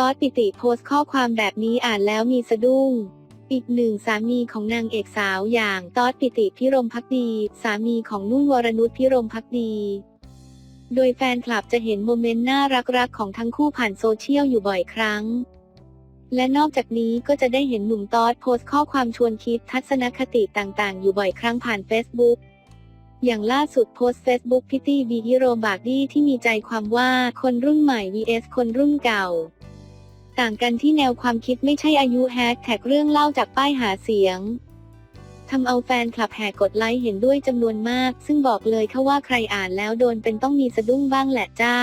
ตอดปิติโพสต์ข้อความแบบนี้อ่านแล้วมีสะดุ้ง อีกหนึ่งสามีของนางเอกสาวอย่างตอดปิติพิรมพักดี สามีของนุ่นวรนุชพิรมพักดี โดยแฟนคลับจะเห็นโมเมนต์น่ารักๆของทั้งคู่ผ่านโซเชียลอยู่บ่อยครั้ง และนอกจากนี้ก็จะได้เห็นหนุ่มตอดโพสต์ข้อความชวนคิดทัศนคติต่างๆ อยู่บ่อยครั้งผ่าน Facebook อย่างล่าสุดโพสต์ Facebook พิตตี้บีฮิโรบากดี้ที่มีใจความว่าคนรุ่นใหม่ vs คนรุ่นเก่า ต่างกันที่แนวความคิดไม่ใช่อายุแฮชแท็กเรื่องเล่าจากป้ายหาเสียงทำเอาแฟนคลับแห่กดไลค์เห็นด้วยจำนวนมาก ซึ่งบอกเลยค่ะว่าใครอ่านแล้วโดนเป็นต้องมีสะดุ้งบ้างแหละจ้า